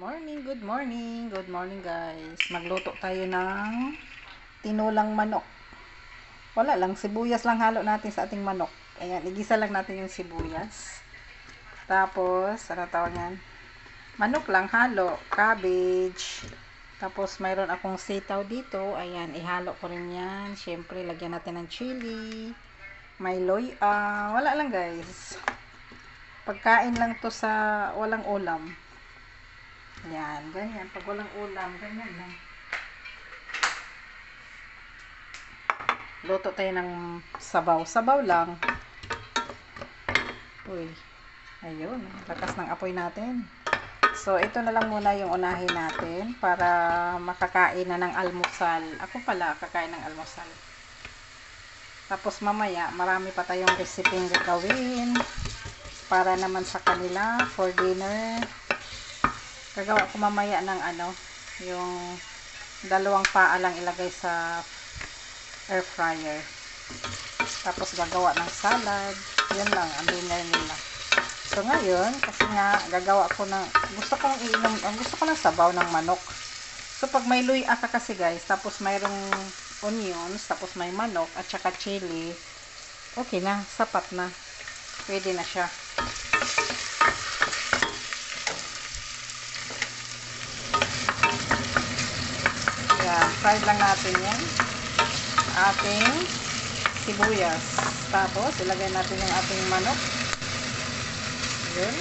Morning, good morning, good morning guys. Magluto tayo ng tinulang manok. Wala lang, sibuyas lang halo natin sa ating manok. Ayan, igisa lang natin yung sibuyas. Tapos, ano tawag yan? Manok lang halo, cabbage. Tapos, mayroon akong sitaw dito. Ayan, ihalo ko rin yan. Siyempre, lagyan natin ng chili. May loy. ah wala lang guys. Pagkain lang to sa walang ulam. Yan, ganyan. Pag walang ulam, ganyan lang. Luto tayo ng sabaw. Sabaw lang. Uy. Ayun. Lakas ng apoy natin. So, ito na lang muna yung unahin natin para makakain na ng almusal. Ako pala, kakain ng almusal. Tapos mamaya, marami pa tayong resipeng gagawin para naman sa kanila for dinner gagawa ko mamaya ng ano yung dalawang paa lang ilagay sa air fryer. Tapos gagawa ng salad. Yun lang ang dinner nila. So ngayon kasi nga gagawa ko ng gusto kong iinom gusto ko ng sabaw ng manok. So pag may luya ka kasi guys tapos mayroong onions tapos may manok at saka chili okay na sapat na. Pwede na siya Yan, fried lang natin yan. Ating sibuyas. Tapos, ilagay natin yung ating manok. Yun.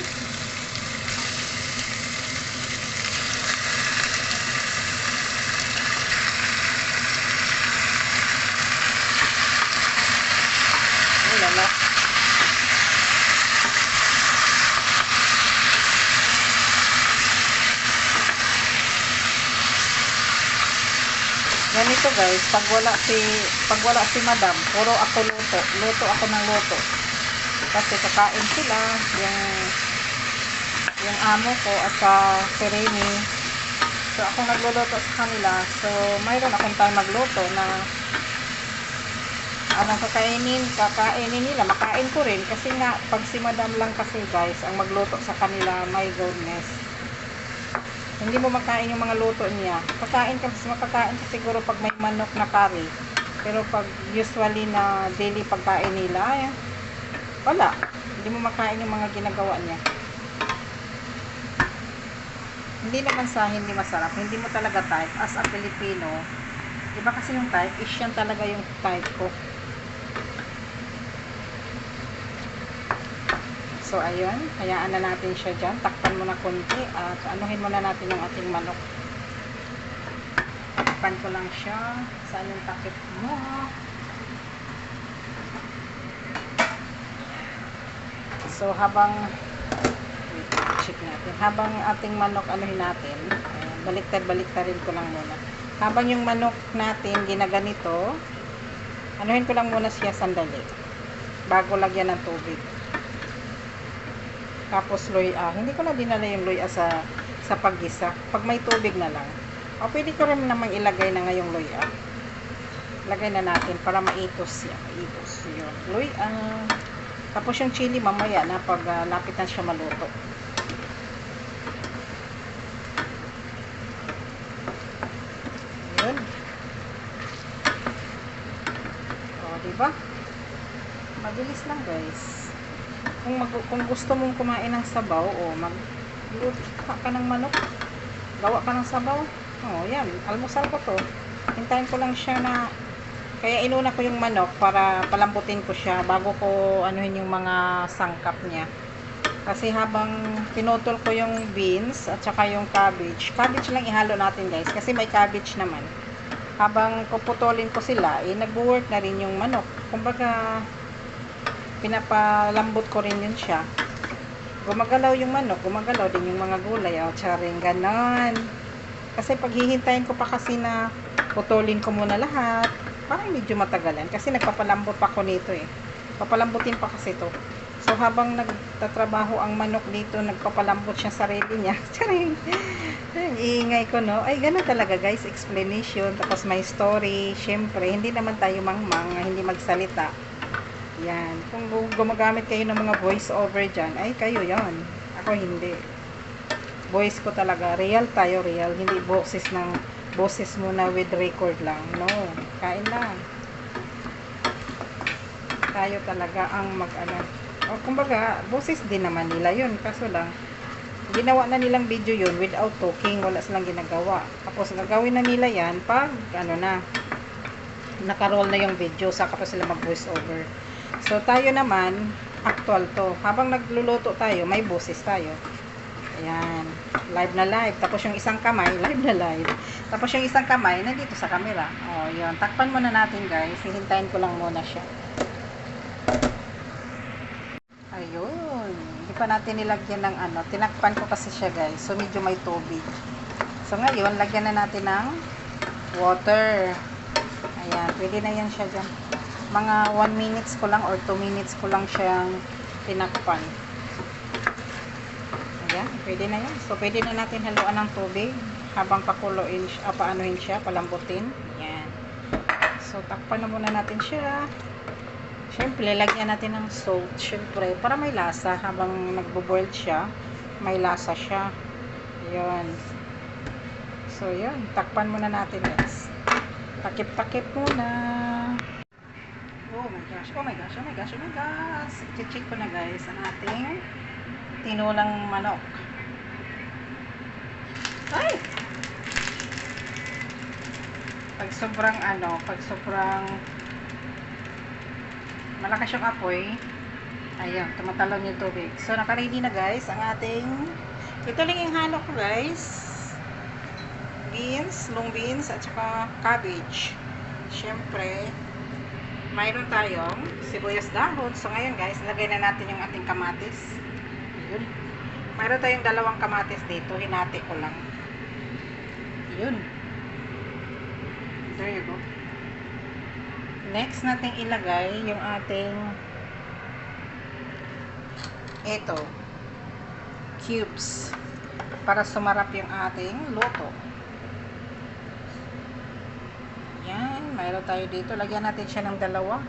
Ganito guys, pag wala si pag wala si Madam, puro ako luto. Luto ako ng luto. Kasi kakain sila yung yung amo ko at sa si Remy. So ako nagluluto sa kanila. So mayroon akong time magluto na anong kakainin, kakainin nila, makain ko rin kasi nga pag si Madam lang kasi guys ang magluto sa kanila, my goodness hindi mo makain yung mga luto niya. Kakain ka, makakain ka siguro pag may manok na curry. Pero pag usually na daily pagkain nila, wala. Hindi mo makain yung mga ginagawa niya. Hindi naman sa hindi masarap. Hindi mo talaga type. As a Filipino, iba kasi yung type, is yan talaga yung type ko. So, ayun. Hayaan na natin siya dyan. Takpan mo na konti at anuhin muna natin yung ating manok. Takpan ko lang siya. Saan yung takip mo? So, habang wait, check natin. Habang ating manok anuhin natin, baliktad-baliktarin ko lang muna. Habang yung manok natin ginaganito, anuhin ko lang muna siya sandali. Bago lagyan ng tubig. Tapos loya, hindi ko na dinala yung loya sa sa paggisa. Pag may tubig na lang. O pwede ko rin namang ilagay na ngayong loya. Lagay na natin para maitos siya. Maitos yun. Loya. Tapos yung chili mamaya na pag uh, lapit na siya maluto. Yun. O, diba? Mabilis lang guys kung, mag, kung gusto mong kumain ng sabaw o mag ka, ka ng manok gawa ka ng sabaw. Oh yan almusal ko to. Hintayin ko lang siya na kaya inuna ko yung manok para palambutin ko siya bago ko anuhin yung mga sangkap niya. Kasi habang pinutol ko yung beans at saka yung cabbage cabbage lang ihalo natin guys kasi may cabbage naman. Habang puputulin ko sila eh nag-work na rin yung manok. Kumbaga pinapalambot ko rin yun siya. Gumagalaw yung manok, gumagalaw din yung mga gulay. O, oh, charing ganon. Kasi pag hihintayin ko pa kasi na putulin ko muna lahat, parang medyo matagalan. Kasi nagpapalambot pa ko nito eh. Papalambutin pa kasi to. So, habang nagtatrabaho ang manok dito, nagpapalambot siya sarili niya. Charing! Iingay ko, no? Ay, gano'n talaga, guys. Explanation. Tapos may story. Siyempre, hindi naman tayo mangmang, hindi magsalita yan. Kung gumagamit kayo ng mga voice over dyan, ay kayo yan. Ako hindi. voice ko talaga. Real tayo, real. Hindi boses ng boses mo na with record lang. No. Kain lang. Tayo talaga ang mag ano. O kumbaga, boses din naman nila yun. Kaso lang, ginawa na nilang video yun without talking. Wala silang ginagawa. Tapos gagawin na nila yan pag ano na, nakaroll na yung video. Saka pa sila mag voice over. So tayo naman, actual to. Habang nagluluto tayo, may boses tayo. Ayan. Live na live. Tapos yung isang kamay, live na live. Tapos yung isang kamay, nandito sa camera. O, yun. Takpan muna natin, guys. Hihintayin ko lang muna siya. Ayun. Hindi pa natin nilagyan ng ano. Tinakpan ko kasi siya, guys. So, medyo may tubig. So, ngayon, lagyan na natin ng water. Ayan. Pwede na yan siya dyan. Mga 1 minutes ko lang or 2 minutes ko lang siyang tinakpan. Ayan, pwede na yan. So, pwede na natin haluan ng tubig habang pakuloyin siya, ah, paanuhin siya, palambutin. Ayan. So, takpan na muna natin siya. Siyempre, lagyan natin ng salt. Siyempre, para may lasa. Habang nagbo-boil siya, may lasa siya. Ayan. So, yun. Takpan muna natin, guys. Takip-takip muna. Oh my gosh, oh my gosh, oh my gosh, oh my gosh. I-check ko na guys ang ating tinulang manok. Ay! Pag sobrang ano, pag sobrang malakas yung apoy, ayun, tumatalon yung tubig. So, naka-ready na guys ang ating, ito lang yung halo guys. Beans, long beans, at saka cabbage. Siyempre, mayroon tayong sibuyas dahon. So, ngayon guys, lagay na natin yung ating kamatis. Yun. Mayroon tayong dalawang kamatis dito. Hinati ko lang. Yun. There you go. Next nating ilagay yung ating ito cubes para sumarap yung ating luto. Yan, mayroon tayo dito. Lagyan natin siya ng dalawa.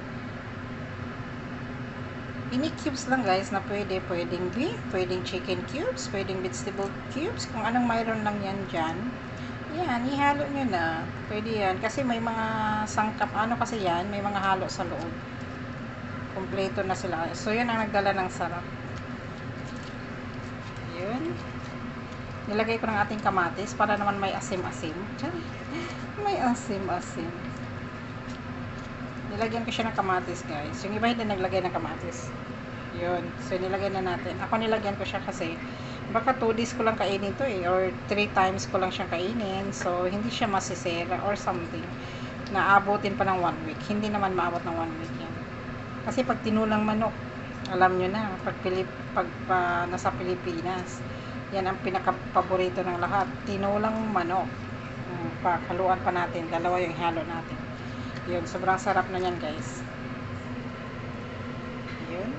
Ini cubes lang guys na pwede. Pwedeng beef, pwedeng chicken cubes, pwedeng vegetable cubes. Kung anong mayroon lang yan dyan. Yan, ihalo nyo na. Pwede yan. Kasi may mga sangkap. Ano kasi yan? May mga halo sa loob. Kompleto na sila. So, yun ang nagdala ng sarap. Yun. Nilagay ko ng ating kamatis para naman may asim-asim. May asim-asim. Nilagyan ko siya ng kamatis, guys. Yung iba hindi naglagay ng kamatis. Yun. So, nilagay na natin. Ako nilagyan ko siya kasi baka 2 days ko lang kainin to eh. Or 3 times ko lang siyang kainin. So, hindi siya masisera or something. Naabutin pa ng 1 week. Hindi naman maabot ng 1 week yan. Kasi pag tinulang manok, alam nyo na, pag, Pilip, pag pa, nasa Pilipinas, yan ang pinaka-paborito ng lahat. Tinulang manok. Um, pakaluan pa natin. Dalawa yung halo natin. Yun, sobrang sarap na yan guys. Yun.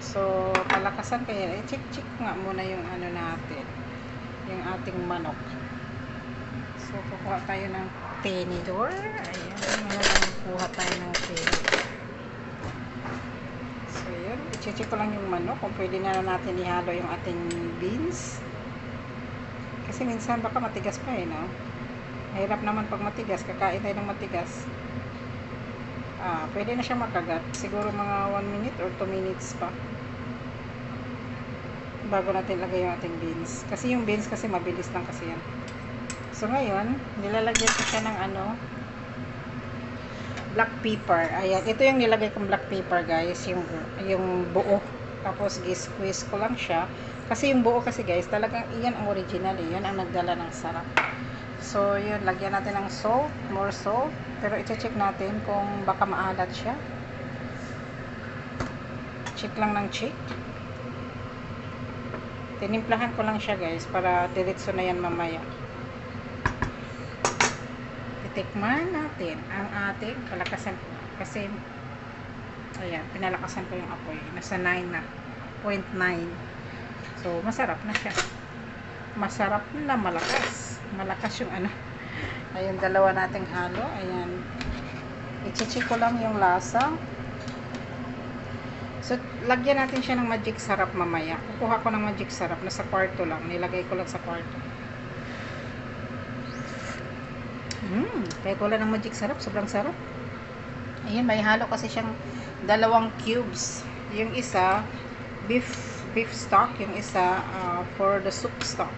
So, palakasan kaya. I-check-check nga muna yung ano natin. Yung ating manok. So, kukuha tayo ng tenidor. Ayan, kukuha tayo ng tenidor. So, yun. I-check ko lang yung manok. Kung pwede na natin ihalo yung ating beans. Kasi minsan baka matigas pa eh, no? Mahirap naman pag matigas. Kakain tayo ng matigas. Ah, pwede na siya makagat. Siguro mga 1 minute or 2 minutes pa. Bago natin lagay yung ating beans. Kasi yung beans kasi mabilis lang kasi yan. So ngayon, nilalagyan ko siya ng ano, black pepper. Ayan, ito yung nilagay kong black pepper guys. Yung, yung buo. Tapos gi-squeeze ko lang siya. Kasi yung buo kasi guys, talagang iyan ang original eh. Yun ang nagdala ng sarap. So, yun, lagyan natin ng salt, more salt. Pero i-check natin kung baka maalat siya. Check lang ng check. Tinimplahan ko lang siya guys para diretso na yan mamaya. Titikman natin ang ating kalakasan kasi ayan, pinalakasan ko yung apoy. Nasa 9 na. 0.9. So, masarap na siya. Masarap na malakas malakas yung ano ayun dalawa nating halo ayan i-check ko lang yung lasa So, lagyan natin siya ng magic sarap mamaya. Kukuha ko ng magic sarap. Nasa kwarto lang. Nilagay ko lang sa kwarto. Mmm, kaya ko lang ng magic sarap. Sobrang sarap. Ayun, may halo kasi siyang dalawang cubes. Yung isa, beef beef stock. Yung isa, uh, for the soup stock.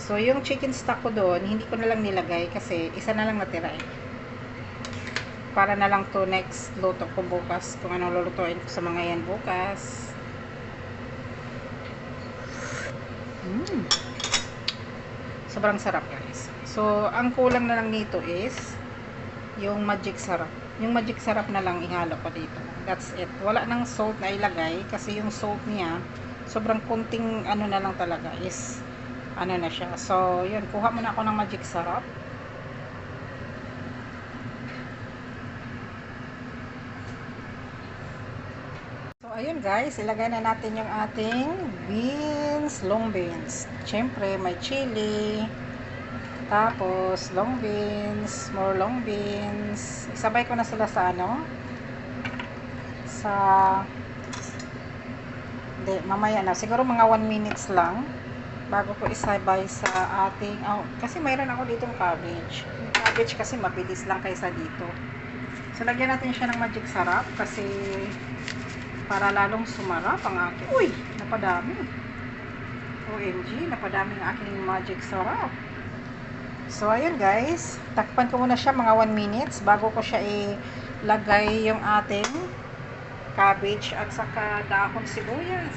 So, yung chicken stock ko doon, hindi ko na lang nilagay kasi isa na lang natira eh. Para na lang to next luto ko bukas. Kung anong lulutuin ko sa mga yan bukas. Mm. Sobrang sarap guys. So, ang kulang na lang nito is yung magic sarap. Yung magic sarap na lang ihalo ko dito. That's it. Wala nang salt na ilagay kasi yung salt niya sobrang kunting ano na lang talaga is ano na siya. So, yun. Kuha muna ako ng magic sarap. So, ayun guys. Ilagay na natin yung ating beans, long beans. Siyempre, may chili. Tapos, long beans, more long beans. Isabay ko na sila sa ano? Sa hindi, mamaya na. Siguro mga 1 minutes lang bago ko isabay sa ating oh, kasi mayroon ako ditong cabbage yung cabbage kasi mabilis lang kaysa dito so lagyan natin siya ng magic sarap kasi para lalong sumarap ang aking uy, napadami OMG, napadami ang aking magic sarap so ayun guys takpan ko muna siya mga 1 minutes bago ko siya ilagay yung ating cabbage at saka dahon sibuyas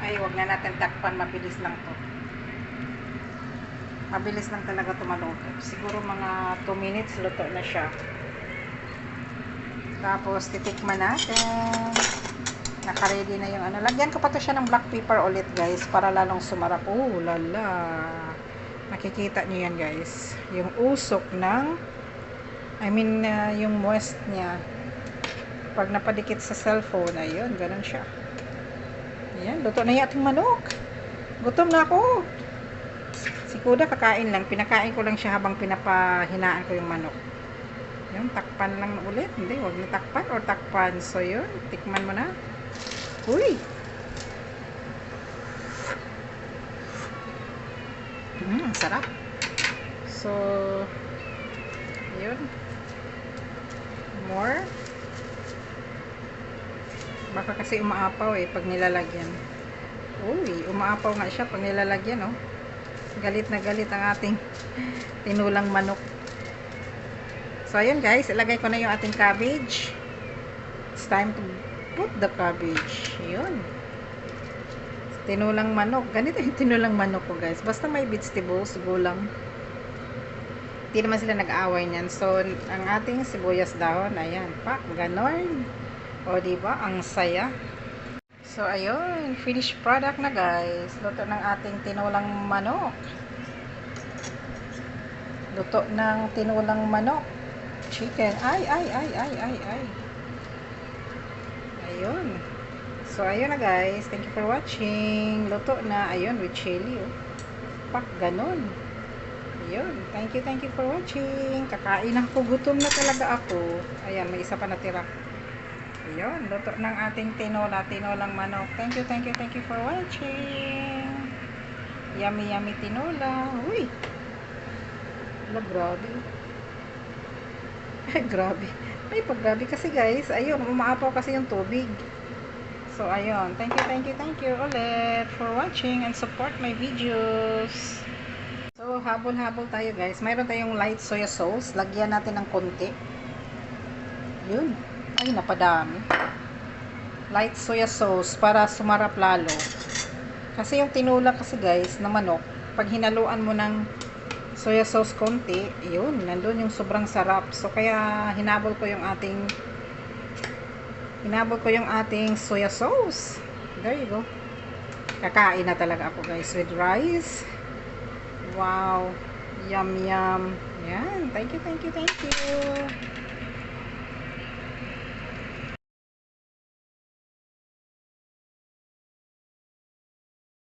ay wag na natin takpan mabilis lang to mabilis lang talaga tumaluto. Siguro mga 2 minutes luto na siya. Tapos titikman natin. Naka-ready na yung ano. Lagyan ko pa to siya ng black pepper ulit guys para lalong sumarap. Oh, lala. Nakikita niyo yan guys. Yung usok ng I mean uh, yung moist niya. Pag napadikit sa cellphone, ayun, ganun siya. Ayan, luto na yung ating manok. Gutom na ako. Si Kuda kakain lang. Pinakain ko lang siya habang pinapahinaan ko yung manok. Yun, takpan lang ulit. Hindi, wag na takpan or takpan. So, yun, tikman mo na. Uy! Mm, sarap. So, yun. More. Baka kasi umaapaw eh pag nilalagyan. Uy, umaapaw nga siya pag nilalagyan, oh galit na galit ang ating tinulang manok so ayun guys ilagay ko na yung ating cabbage it's time to put the cabbage yun tinulang manok ganito yung tinulang manok ko guys basta may vegetables gulang hindi naman sila nag-aaway niyan so ang ating sibuyas dahon ayan pak ganon o diba ang saya So, ayun. Finished product na, guys. Luto ng ating tinulang manok. Luto ng tinulang manok. Chicken. Ay, ay, ay, ay, ay, ay. Ayun. So, ayun na, guys. Thank you for watching. Luto na. Ayun, with chili, oh. Pak, ganun. Ayun. Thank you, thank you for watching. Kakain ako. Gutom na talaga ako. Ayan, may isa pa natira. Ayun, luto ng ating tinola, tinolang manok. Thank you, thank you, thank you for watching. Yummy, yummy tinola. Uy! Wala, grabe. Grabe. Ay, pag grabe kasi guys, ayun, umaapaw kasi yung tubig. So, ayun. Thank you, thank you, thank you ulit for watching and support my videos. So, habol-habol tayo guys. Mayroon tayong light soya sauce. Lagyan natin ng konti. Yun. Ay, napadami. Light soya sauce para sumarap lalo. Kasi yung tinula kasi guys, na manok, pag hinaluan mo ng soya sauce konti, yun, nandun yung sobrang sarap. So, kaya hinabol ko yung ating hinabol ko yung ating soya sauce. There you go. Kakain na talaga ako guys with rice. Wow. Yum, yum. Yan. Thank you, thank you, thank you.